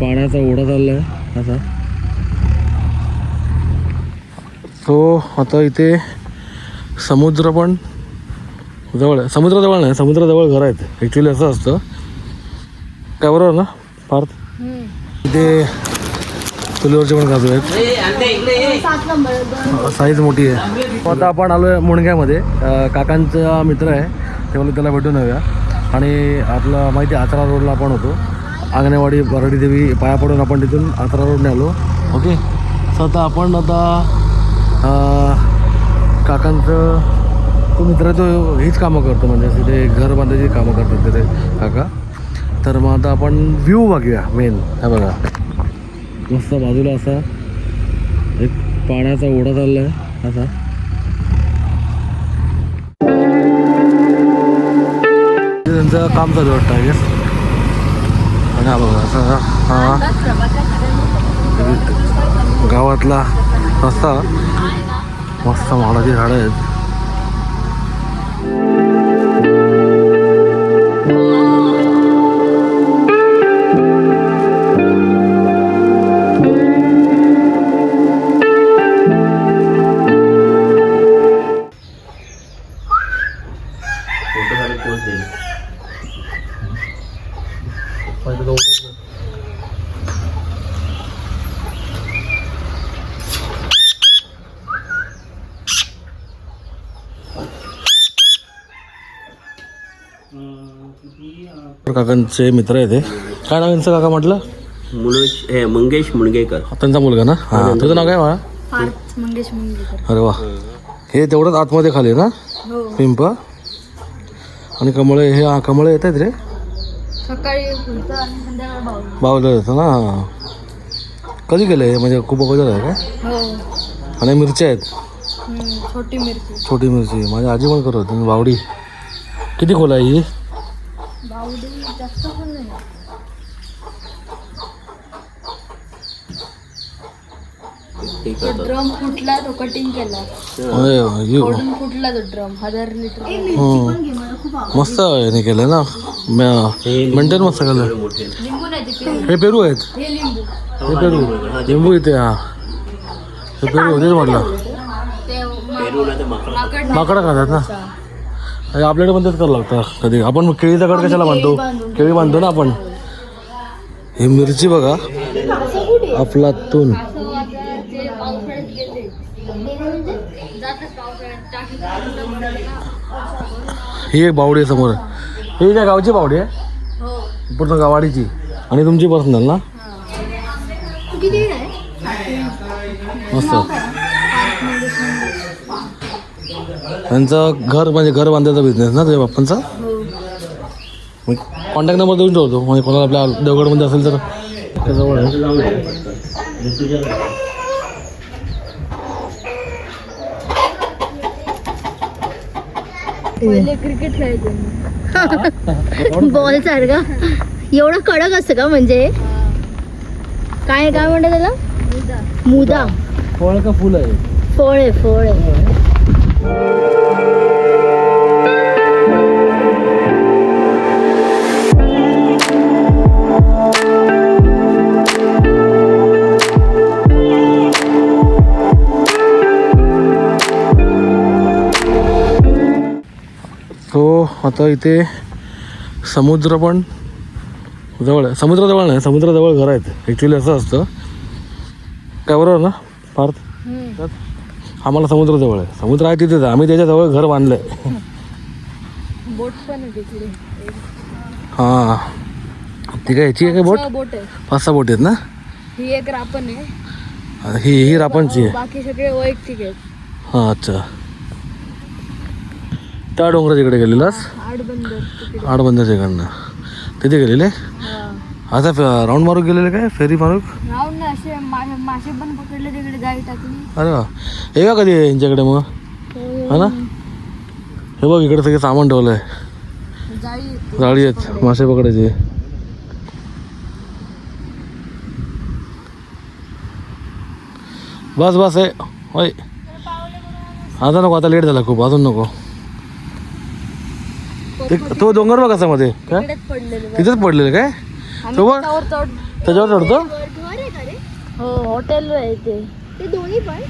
पाण्याचा ओढा चालला आहे असा. तो आता इथे समुद्र पण जवळ आहे. समुद्राजवळ नाही समुद्राजवळ घर आहेत. ॲक्च्युली असं असतं. काय बरोबर ना फार इथे चुलीवरचे पण काजू आहेत. साईज मोठी आहे. आता आपण आलो आहे मुणग्यामध्ये काकांचा मित्र आहे. तेव्हा मला त्याला भेटून येऊया. आणि आपलं माहिती आहे आचरा रोडला आपण होतो. आंगणेवाडी बरडी देवी पाया पडून आपण तिथून आत्रा रोडने आलो. ओके सो आता आपण आता काकांचं तो मित्र तो हीच कामं करतो म्हणजे तिथे घर बांधायची कामं करतात तिथे काका. तर मग आता आपण व्ह्यू बघूया मेन हा बघा. मस्त बाजूला असा एक पाण्याचा ओढा चालला आहे असा. त्यांचं काम चालू वाटतं आय गेस आणि बघा असा हा गावातला रस्ता. मस्त माडाची झाडं आहेत. काकांचे मित्र आहे ते. काय नाव यांचं काका म्हटलं? मुनेश हे मंगेश मुणगेकर त्यांचा मुलगा ना? हां तुझं नाव काय बाळा? पार्थ मंगेश मुंगेकर अरे वा. हे तेवढंच आतमध्ये खाली आहे ना? हो. पिंप. आणि कमळे हे हा कमळे येत आहेत रे? सकाळी फुलतं आणि संध्याकाळी बावलं बावलं येतं ना? हां. कधी केलं हे म्हणजे खूप अगोदर आहे का? हो. आणि मिरच्या आहेत? हम्म, छोटी मिरची. छोटी मिरची. माझी आजी पण करत होती. बावडी किती खोल आहे ही? बावडी जास्त पण नाही ते तो करतात. ड्रम फुटला तो कटिंग केला. अरे, ही- फोडून फुटला तो ड्रम हजार लिटर. हं. मस्त याने केलं ना. मेंटेन मस्त केलं. मोठे. लिंबू नाही ते पेरू. हे पेरू आहेत? हे लिंबू. हे पेरू. लिंबू. इथे हा. हे पेरू तेच म्हटलं. ते मा- पेरू ना ते माकड माकड माकडं खातात ना? अरे आपल्याकडे पण तेच करावं लागतं कधी. आपण केळीचा गड कशाला बांधतो? केळी बांधतो ना आपण. ही मिरची बघा. अफलातून असं आता ते पावसाळ्यात गेले जातात पावसाळ्यात टाकी ही एक बावडी आहे समोर. ही काय गावची बावडी आहे? पूर्ण गावाडीची. आणि तुमची पर्सनल ना? मस्त. त्यांचं घर म्हणजे घर बांधायचा बिझनेस ना तुझ्या बाप्पांचा? मी कॉन्टॅक्ट नंबर देऊन ठेवतो. म्हणजे कोणाला आपल्या देवगडमध्ये असेल तर. त्याजवळ पहिले क्रिकेट खेळायचे बॉल सारखा. एवढा कडक असतं का म्हणजे? काय काय म्हणतात त्याला? मुदा. फळ का फुल आहे? फळ आहे फळ आहे. आता इथे समुद्र पण जवळ आहे. समुद्राजवळ नाही समुद्राजवळ घर आहेत. ॲक्च्युली असं असतं. काय बरोबर ना फार आम्हाला समुद्र जवळ आहे. समुद्र आहे तिथेच. आम्ही त्याच्याजवळ घर बांधलं आहे हां. ती काय ह्याची आहे काय बोट? बोट आहे पाच सहा बोट आहेत ना? ही एक रापण आहे. ही ही रापांची आहे. बाकी सगळे वैयक्तिक आहेत. हां अच्छा. त्या डोंगराच्या इकडे गेलेलास? आडबंदर तिकडे. आडबंदाच्या इकडनं. तिथे गेलेले? हा. आता राऊंड मारून गेलेले काय? फेरी मारून? मासे पण पकडले तिकडे टाकली. अरे वा. हे का कधी आहे यांच्याकडे मग. हा. ना? हे बघ इकडे सगळे सामान ठेवलं आहे जाळी आहेत. मासे पकडायचे. बस बस आहे होय. आता नको आता लेट झाला खूप. अजून नको. ते तो डोंगर बघ कसा मध्ये. काय? तिथेच पडलेलं काय? तो बघ. त्याच्यावर चढतो? घर आहे का रे? हो हॉटेल आहे ते. ते दोन्ही पण?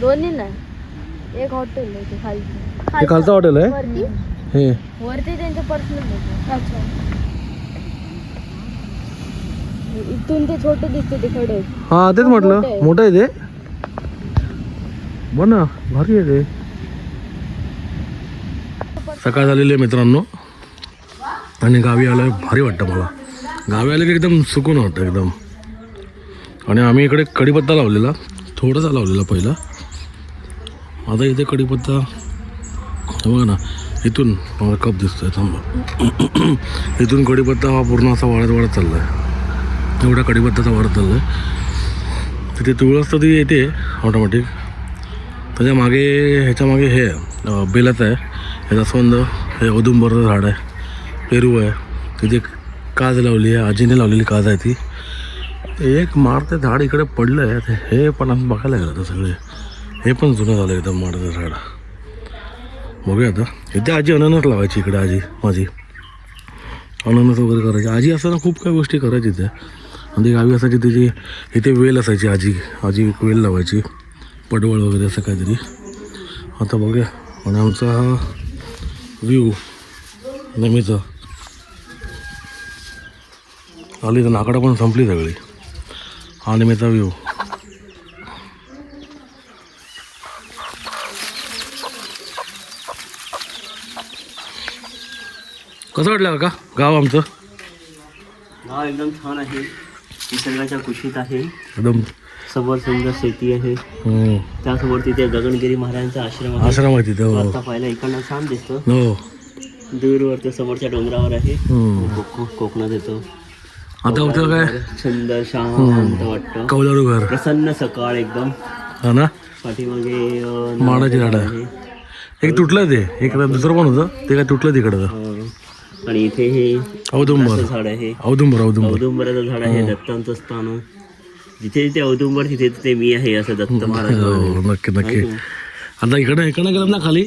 दोन्ही नाही. एक हॉटेल आहे ते खाली. हे खालचं हॉटेल आहे? वरती? हे. वरती त्यांचं पर्सनल आहे अच्छा. इथून ते छोटे दिसते ते खडे. हा तेच म्हटलं. मोठं. आहे. मोठं आहे ते. बघ ना भारी आहे ते. सकाळ झालेली आहे मित्रांनो. आणि गावी आलं भारी वाटतं मला. गावी आलं की एकदम सुकून वाटतं एकदम. आणि आम्ही इकडे कढीपत्ता लावलेला थोडासा लावलेला पहिला. आता इथे कढीपत्ता बघा ना इथून मला कप दिसतोय थांबा. इथून कढीपत्ता हा पूर्ण असा वाढत वाढत चालला आहे एवढा कढीपत्ताचा वाढत चालला आहे तिथे तुळस तर ती येते ऑटोमॅटिक त्याच्यामागे ह्याच्या मागे हे आहे, बेलाचं आहे. हे जास्वंद हे औदुंबरचं झाड आहे. पेरू आहे. तिथे काज लावली आहे आजीने लावलेली काज आहे ती. एक मारते झाड इकडे पडलं आहे ते हे पण आम्ही बघायला गेलं आता सगळे. हे पण जुनं झालं एकदम मारतं झाड. बघूया आता. इथे आजी अननस लावायची इकडे आजी माझी. अननस वगैरे करायची. आजी असताना खूप काही गोष्टी करायची त्या आणि ती गावी असायची तिची इथे वेल असायची आजी. आजी वेल लावायची. पडवळ वगैरे असं काहीतरी. आता बघूया. आणि आमचा हा व्ह्यू नेहमीचा आली तर नाकडं पण संपली सगळी. हा नेहमीचा व्ह्यू कसं वाटलं का गाव आमचं? गाव एकदम छान आहे. निसर्गाच्या कुशीत आहे. एकदम. समोर सुंदर शेती आहे. त्यासमोर तिथे गगनगिरी महाराजांचा आश्रम आहे. आश्रम आहे तिथे हो. आता पाहिला इकडनं छान दिसतो. हो. दूरवर ते समोरच्या डोंगरावर आहे. कोकणात येतो. आता होतं काय? सुंदर शांत वाटतं. कौलारू घर. प्रसन्न सकाळ एकदम. हा ना? पाठीमागे अं, माडाची झाडं. एक तुटलं ते. एक दुसरं पण होतं. ते काय तुटलं तिकडं. अं, आणि इथे हे औदुंबर. झाड आहे. औदुंबर औदुंबर. औदुंबराचं झाड आहे दत्तांचं स्थान. जिथे जिथे औदुंबर तिथे तिथे मी आहे असं दत्त महाराज. हो नक्की नक्की. आता इकडे इकडे गेलं ना खाली?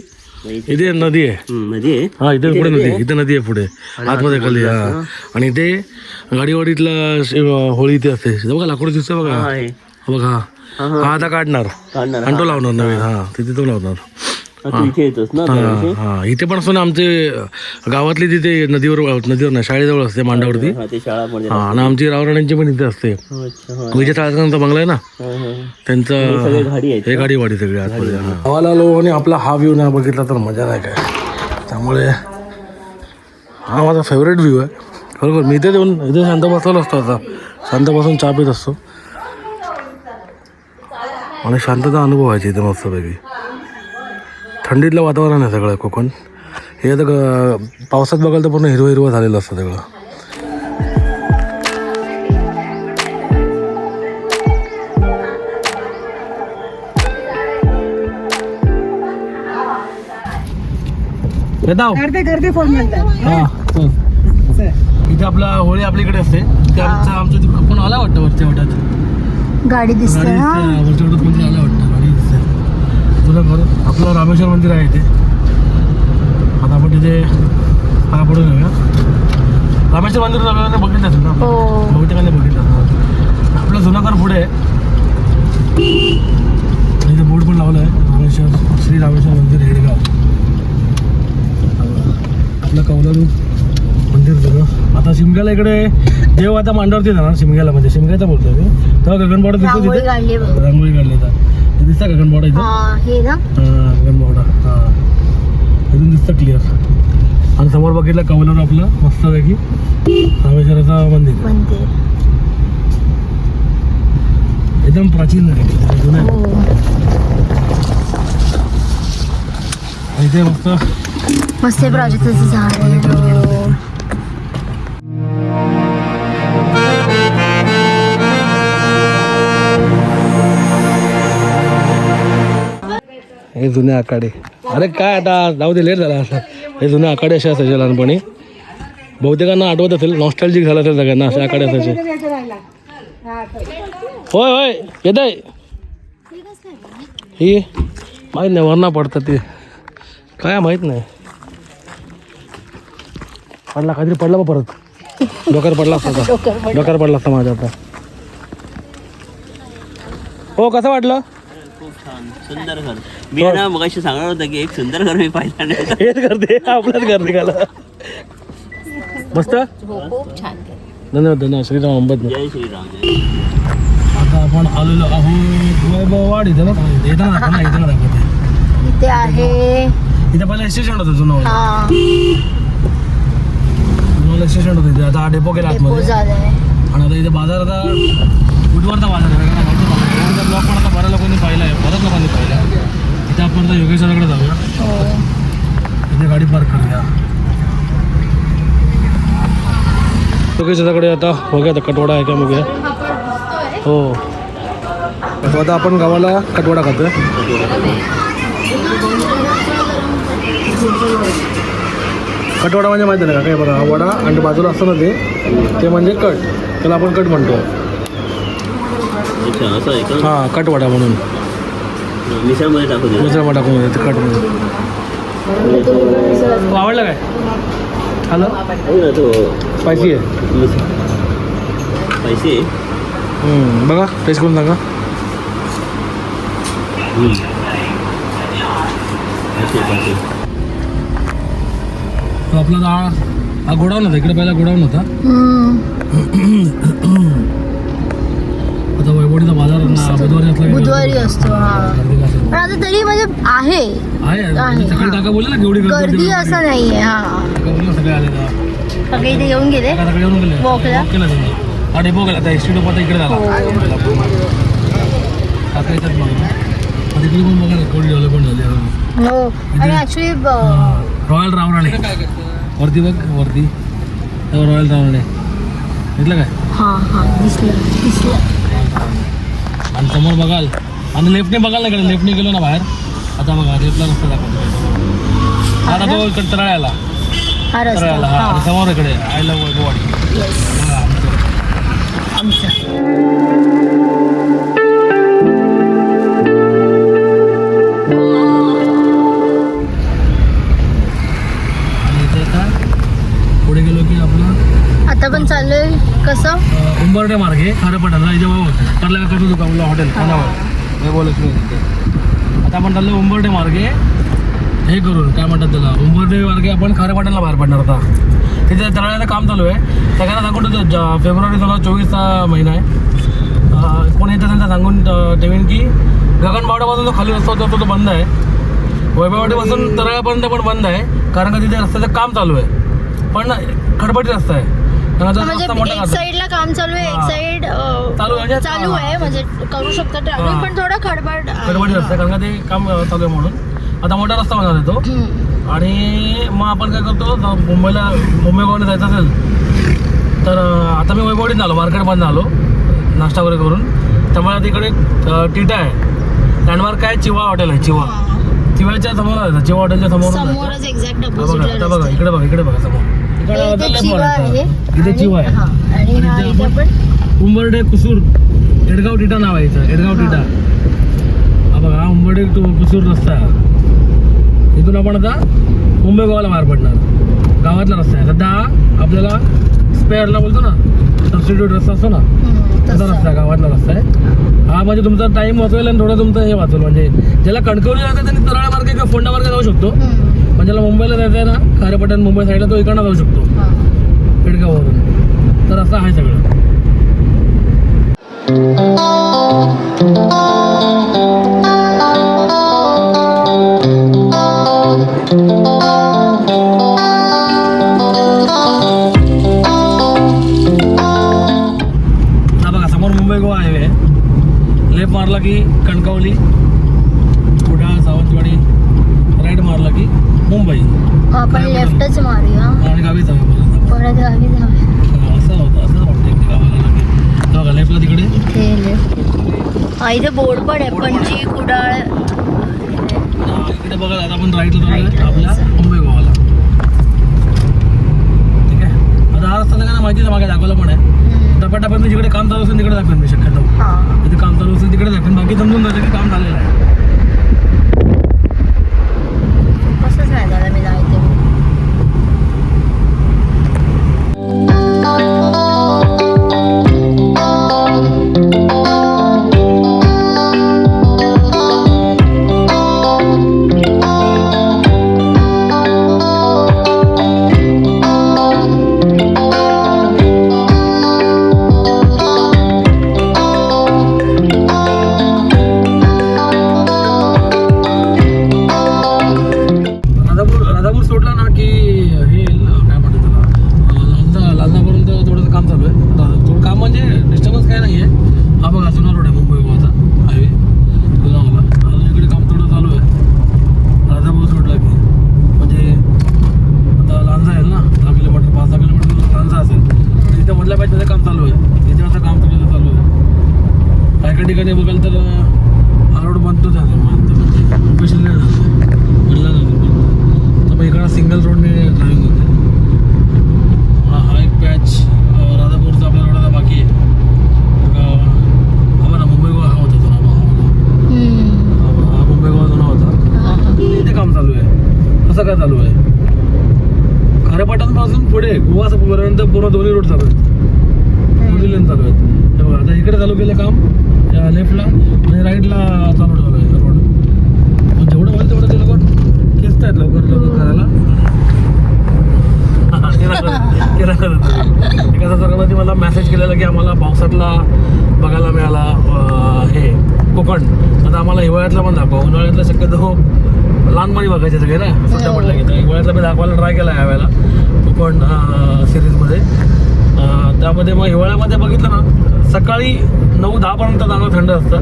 इथे नदी आहे. नदी आहे. हा इथे पुढे नदी इथे नदी आहे पुढे. आतमध्ये खाली हा. आणि इथे गाडीवाडीतला होळी इथे असते. बघा लाकूड दिसतं बघा. बघा. हा आता काढणार. आणि तो लावणार नवीन. हा. तिथे तो लावणार. तू इथे येतोस ना हा दरवर्षी? हा. इथे पण असं ना आमचे गावातली तिथे नदीवर नदीवर नाही शाळेजवळ असते मांडावरती. हा ते शाळा मध्ये हा आणि आमची रावराण्यांची पण इथे असते. अच्छा हा. विजय टाळकरांचा बंगला आहे ना हा, हा. त्यांचं गाडी आहेत हे गाडी वाडी सगळी आतमध्ये हा. गावाला आलो आणि आपला हा व्ह्यू नाही बघितला तर मजा नाही काय. त्यामुळे हा माझा फेवरेट व्ह्यू आहे. खरोखर मी इथे येऊन इथे शांत बसलेलो असतो आता. शांत बसून चहा पित असतो. आणि शांतता अनुभव व्हायची इथे मस्तपैकी. थंडीतलं वातावरण आहे सगळं कोकण. हे आता ग- पावसात बघाल तर पूर्ण हिरवं हिरवं झालेलं असतं सगळं. करते फोन हा. इथे आपला होळी आपल्याकडे असते. आमचं आमचं आपण आला वाटतं वरच्या वाट्यात गाडी दिसते वरच्या वाट्यात कोणतरी आला वाटतं? गाडी दिसते तुला घर आपलं रामेश्वर मंदिर आहे इथे. आता आपण तिथे पाया पडून येऊया रामेश्वर मंदिर सगळ्यांनी बघितलं असेल ना हो. बहुतेकांनी बघितलं असेल. आपलं जुनं घर पुढे आहे. इथे बोर्ड पण लावलं आहे रामेश्वर श्री रामेश्वर मंदिर हेडगाव. आपलं कौलारू मंदिर सगळं आता शिमग्याला इकडे देव आता मांडावरती जाणार शिमग्याला म्हणजे. शिमग्याचा बोलतोय मी. तेव्हा गगनबावडा दिसतो तिथे. रांगोळी काढली तर दिसतं गगनबावडा इथं हा हे ना हा, गगनबावडा हा इथून दिसतं क्लिअर आणि समोर बघितलं कौलारू आपलं मस्तपैकी रामेश्वराचं मंदिर मंदिर एकदम प्राचीन आहे जुनं आहे. हो आणि इथे मस्त मस्त प्राजक्ताचं झाड आहे हे जुने आखाडे. अरे काय आता जाऊ दे लेट झाला असं. हे जुने आखाडे असे असायचे लहानपणी. बहुतेकांना आठवत असेल नॉस्टॅल्जिक झालं असेल सगळ्यांना असे आखाडे असायचे. होय होय येत आहे ही माहीत नाही वरना पडतं ते. काय माहीत नाही. पडला काहीतरी पडला बा परत. डोक्यावर पडला असता. डोकर डोक्यावर पडला असता माझ्या आता. हो कसं वाटलं? छान. सुंदर घर. मी ना मग सांगणार होतं की एक सुंदर घर मी पाहिलं नाही. हेच करते आपल्याच करते काला मस्त? खूप छान धन्यवाद धन्यवाद. श्रीराम अंबत जय श्रीराम जय आता आपण आलेलो आहोत वैभववाड इथे बघ. येताना दाखव ना येताना दाखवते इथे आहे. इथे पहिला स्टेशन होतं जुनं हा. जुनं स्टेशन होतं इथे. आता डेपो केला डेपो आतमध्ये. झालाय. आणि आता इथे बाजार आता बुधवारचा बाजार आहे. कारण माहिती बाजार ब्लॉक पण आता बऱ्याच लोकांनी पाहिला आहे बऱ्याच लोकांनी पाहिला आहे इथे आपण आता योगेश्वराकडे जाऊया. हो. इथे गाडी पार्क करूया. योगेश्वराकडे आता बघूया आता कटवाडा आहे का बघूया. हो. आता आपण गावाला कटवाडा खातोय. कटवाडा म्हणजे माहिती नाही का? काय बघा हा वडा आणि बाजूला असतं ना ते ते म्हणजे कट. त्याला आपण कट म्हणतो. अच्छा असं आहे का? हां कटवाडा म्हणून. मिसळमध्ये टाकू दे मिसळ वडा करून ते कट म्हणून आवडला काय? हॅलो? हो ना तो स्पायसी आहे. मिसळ पैसे हम्म, बघा टेस्ट करून सांगा. पैसे पैसे तो आपला हा हा गोडाऊन होता इकडे पहिला गोडाऊन होता. बुधवारी असतो हा. पण आता तरी म्हणजे आहे. आहे सकाळी काका बोलले ना केवढी गर्दी. असं नाहीये हा. सगळे आले ना. सगळे इथे येऊन गेले? काका सगळे येऊन गेले. Walk ला? Walk केला त्यांनी. हा डेपो गेला त्या एस टी डेपो आता इकडे झाला. काका येतात मग मग तिकडे पण बघा ना केवढी डेव्हलपमेंट झाली? आहे. हो आणि ऍक्च्युली रॉयल रावराणे वरती बघ वरती. रॉयल रावराणे घेतलं काय? हा हा दिसलं दिसलं. आणि समोर बघाल. आणि लेफ्टने बघाल ना इकडे लेफ्टने गेलो ना बाहेर. आता बघा लेफ्टला रस्ता दाखवतो आता तो इकडे तराळ्याला हा तराळ्याला समोर इकडे आय लव्ह वैभववाडी हे मार्गे इथे बघ कडल्या काकाचं दुकान मला हॉटेल खानावर हे बोलत आता आपण चाललो उंबरडे मार्गे हे करून काय म्हणतात त्याला? उंबरडे मार्गे आपण खारेपाटाला बाहेर पडणार आता. तिथे तळायचं काम चालू आहे. सगळ्यांना सांगून ठेवतो ज- फेब्रुवारी दोन हजार चोवीसचा महिना आहे. कोण येतं त्यांना सांगून अं, ठेवीन की गगनबावड्यापासून जो खाली रस्ता होता तो तो बंद आहे. वैभववाडीपासून तळापर्यंत पण बंद आहे. कारण का तिथे रस्त्याचं काम चालू आहे. पण खडबडी रस्ता आहे. म्हणजे एक काम चालू आहे एक. साइड चालू आहे म्हणजे- आहे म्हणजे करू शकता ट्रॅव्हलिंग. पण थोडं खडबड रस्ता आहे, कारण का ते काम चालू आहे म्हणून. आता मोठा रस्ता होणार आहे तो. आणि मग आपण काय करतो मुंबईला मुंबई गोवाने जायचं असेल तर आता मी वैभवडीत आलो मार्केटमधून आलो नाश्ता वगैरे करून. त्यामुळे तिकडे टिटा आहे. लँडमार्क आहे चिवा हॉटेल आहे चिवा. चिवाच्या समोर चिवा हॉटेलच्या समोर बघा इकडे बघा इकडे बघा समोर. इथे चिवा आहे उंबरडे कुसूर एडगाव टिटा नाव आहे एडगाव टिटा. हा बघा हा उंबरडे टू कुसूर रस्ता इथून आपण आता मुंबई गोवाला बाहेर पडणार. गावातला रस्ता आहे. सध्या आपल्याला स्पेअरला बोलतो ना सबस्टिट्यूट रस्ता असतो ना तसा. रस्ता गावातला रस्ता आहे. हा म्हणजे तुमचा टाइम वाचवेल आणि थोडं तुमचं हे वाचवेल. म्हणजे ज्याला कणकवली जातं त्यांनी तराळा मार्गे किंवा फोंडा मार्गे जाऊ शकतो. ज्याला मुंबईला जायचं आहे ना खारेपटण मुंबई साईडला तो इकडनं जाऊ शकतो. हा. पेडगाववरून. तर असं आहे सगळं. हा बघा समोर मुंबई गोवा हायवे लेफ्ट मारला की कणकवली कुडाळ सावंतवाडी राईट मारला की मुंबई. आपण लेफ्टच मारूया. गावी जाऊ परत. गावी जाऊया. असं होतं असं वाटतं इकडे गावाला लगेच. बघा लेफ्टला तिकडे? इथे लेफ्ट. हा इथे बोर्ड पण आहे पणजी कुडाळ. हा, इकडे बघा आता आपण राईटला Right ला आपल्या जायचं. मुंबई गोवाला ठीक आहे? आता हा रस्ता सगळ्यांना माहितीच आहे, मागे दाखवला पण आहे. हम्म. टपाटपात मी जिकडे काम चालू असेल तिकडे दाखवेन मी शक्यतो हा. तिथे काम चालू असेल तिकडे दाखवेन. बाकी समजून जातं की काम झालेलं आहे. कोकण. आता आम्हाला हिवाळ्यातला पण दाखवा. उन्हाळ्यातला शक्यतो लहानपणी बघायचे सगळे ना. सुट्ट्या पडल्या की हिवाळ्यातला मी दाखवायला ट्राय केला यावेळेला. कोकण सिरीजमध्ये त्यामध्ये मग हिवाळ्यामध्ये बघितलं ना सकाळी नऊ दहापर्यंत चांगलं थंड असतं.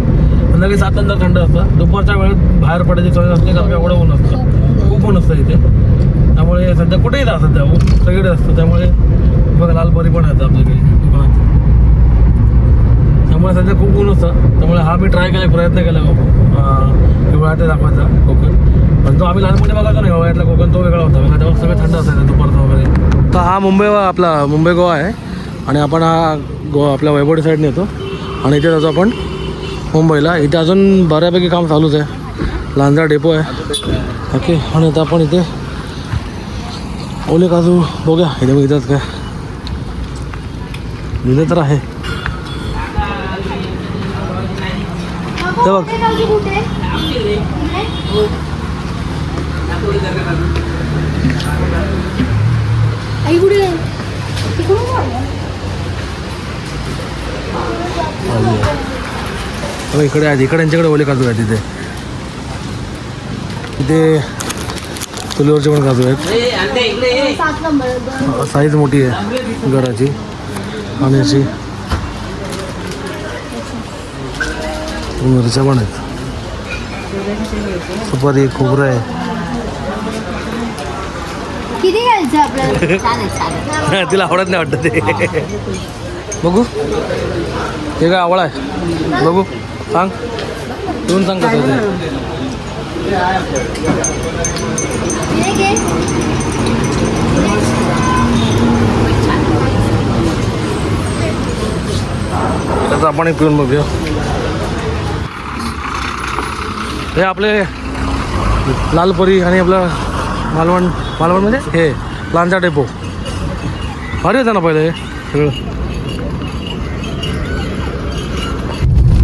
संध्याकाळी सात नंतर थंड असतं. दुपारच्या वेळेत बाहेर पडायची सोय नसते कारण का एवढं ऊन असतं. खूप ऊन असतं इथे. त्यामुळे सध्या कुठेही जा सध्या. ऊन सगळीकडे असतं. त्यामुळे बघा लालपरी पण येतं आपल्याकडे. कोकणात त्यामुळे सध्या खूप ऊन होतं. त्यामुळे हा मी ट्राय केला प्रयत्न केला हिवाळ्यात दाखवायचा कोकण. पण तो आम्ही लहानपणी बघायचो ना हिवाळ्यातला कोकण तो वेगळा होता. बघा तेव्हा सगळं थंड असायचं दुपारचं वगैरे. तर हा मुंबई आपला मुंबई गोवा आहे. आणि आपण हा गोवा आपल्या वैभवडी साईडने येतो. आणि इथे जातो आपण मुंबईला. इथे अजून बऱ्यापैकी काम चालूच आहे. लांजा डेपो आहे. ओके आणि आता आपण इथे ओले काजू बघूया. इथे इथंच काय? दिलं तर आहे. ते बघ. इकडे आहेत इकडे यांच्याकडे ओले काजू आहेत तिथे. तिथे चुलीवरचे पण काजू आहेत. साईज मोठी आहे घराची. आणि अशी मिरच्या पण आहेत. सुपारी खोबरं आहे. किती घ्यायचं आपल्याला चालेल चालेल. तिला आवडत नाही वाटतं ते. बघू. ते काय आवड आहे? बघू. सांग. येऊन सांग कसं ते. हे घे. त्याचं आपण एक पिऊन बघूया. हे आपले लालपरी आणि आपलं मालवण मालवण म्हणजे हे लांजा डेपो. भारी होता ना पहिले हे सगळं.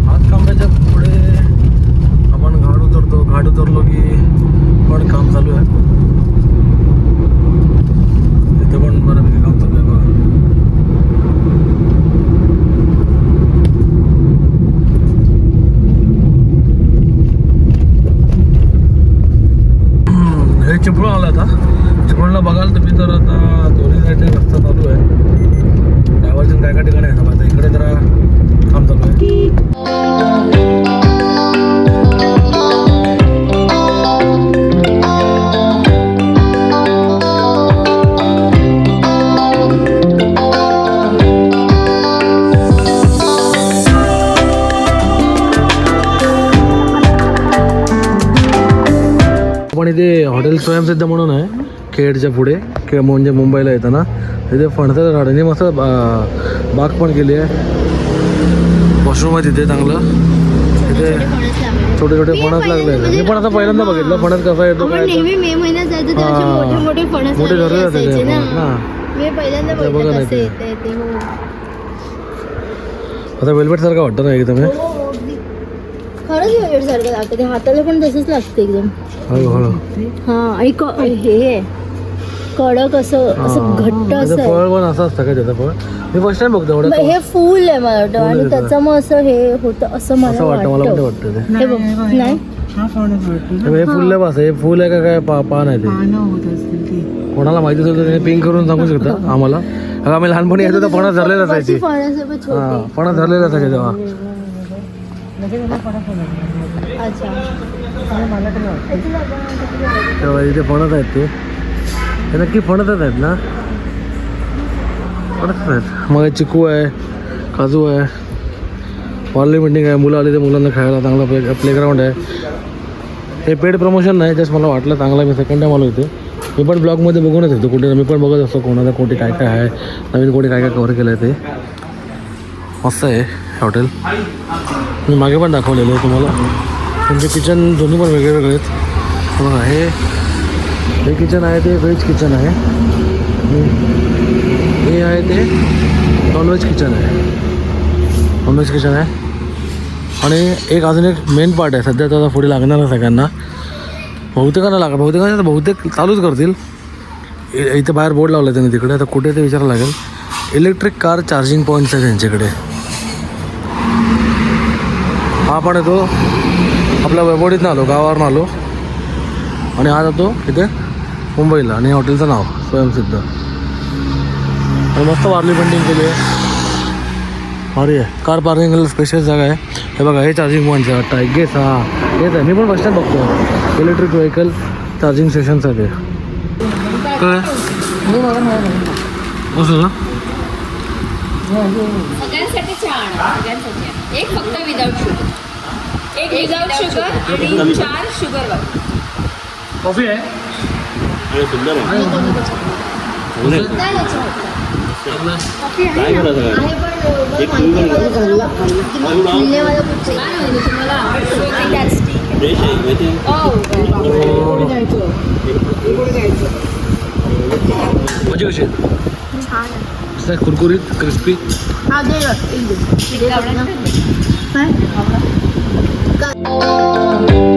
हातकांब्याच्या पुढे आपण घाट उतरतो. घाट उतरलो की पण काम चालू आहे. इथे हॉटेल स्वयंसिद्ध म्हणून आहे खेडच्या पुढे खेळ म्हणजे मुंबईला येताना इथे फणसाच्या झाडांनी मस्त बा- बाग पण केली आहे वॉशरूम आहे तिथे चांगलं तिथे. छोटे छोटे फणस लागले मी पण आता पहिल्यांदा. बघितलं फणस कसा येतो काय हा. मोठे मोठे फणस मोठे लागलेले झाले होते असायचे ते ना फणस, हा. मी पहिल्यांदा ते बघा नाही ते. ते आता वेलवेट सारखं वाटतं ना एकदम सारखं लागतं. ते हाताला पण तसंच लागतं एकदम. हळू हळू. हा आणि क- हे आहे. कडक असं असं. घट्ट त्याचं असं. आहे. फळ पण असं असतं का त्याचं फळ? मी फर्स्ट टाइम बघतो एवढं मग हे फुल आहे मला वाटतं. फुल आणि आहे? त्याचं मग असं हे होतं असं असं मला वाटतं मला पण वाटतं वाटतं ते. हे बघ. नाही हे फुल नाही बस. हे फुल आहे का काय? पा पान आहे ते. कोणाला माहिती असेल तर त्याने पिंक करून सांगू शकता आम्हाला. अगं आम्ही लहानपणी येतो तर फणस धरलेलं असायची. फणस आहे छोटे. हा फणस धरलेलं असायचे तेव्हा. तेव्हा इथे फणस आहेत ते. हे नक्की फणसच आहेत ना? फणसच आहेत. मग चिकू आहे काजू आहे. पार्ले पेंटिंग आहे. मुलं आली तर मुलांना खेळायला चांगला प्ले प्लेग्राऊंड आहे. हे पेड प्रमोशन नाही जस्ट मला वाटलं चांगलं मी सेकंड टाईम आलो इथे. मी पण ब्लॉगमध्ये बघूनच येतो कुठे. मी पण बघत असतो कोणाला कोठे काय काय आहे. नवीन कोणी काय काय कवर केलं आहे ते. मस्त आहे हॉटेल. मी मागे पण दाखवलेलं आहे तुम्हाला. म्हणजे त्यांचे किचन दोन्ही पण वेगळे वेगळे आहेत. हे बघा हे हे किचन आहे ते व्हेज किचन आहे. हे आहे ते नॉनव्हेज किचन आहे. नॉनव्हेज किचन आहे. आणि एक अजून एक मेन पार्ट आहे. सध्या तर आता पुढे लागणार सगळ्यांना. बहुतेकांना लागा बहुतेकांना बहुतेक चालूच करतील. इथे बाहेर बोर्ड लावला त्यांनी तिकडे. आता कुठे ते विचारायला लागेल. इलेक्ट्रिक कार चार्जिंग पॉईंट्स आहे त्यांच्याकडे हा पण येतो. आपल्या वैभवडीतनं आलो गावावरून आलो. आणि हा जातो इथे मुंबईला आणि हॉटेलचं नाव स्वयंसिद्ध. आणि मस्त वारली पेंटिंग केली आहे. भारी आहे. कार पार्किंगला स्पेशल जागा आहे. हे बघा हे चार्जिंग पॉईंट आहे वाटतं आहे गेस हा हेच आहे मी पण बस स्टँड बघतो इलेक्ट्रिक व्हेकल चार्जिंग स्टेशनसाठी कळ काय ना सगळ्यांसाठी छान सगळ्यांसाठी एक फक्त विदाउट शुगर एक विदाउट शुगर आणि चार शुगर कॉफी आहे? आणि सुंदर आहे. चांगलं आहे. काय करा सगळं एक तुम्ही पण घ्या. अजून आव. तुम्हाला आवडतो. फ्रेश आहे माहिती आहे? भाजी कशी आहे. मस्त आहे, कुरकुरीत क्रिस्पी हा दे गं, एक दे. काय?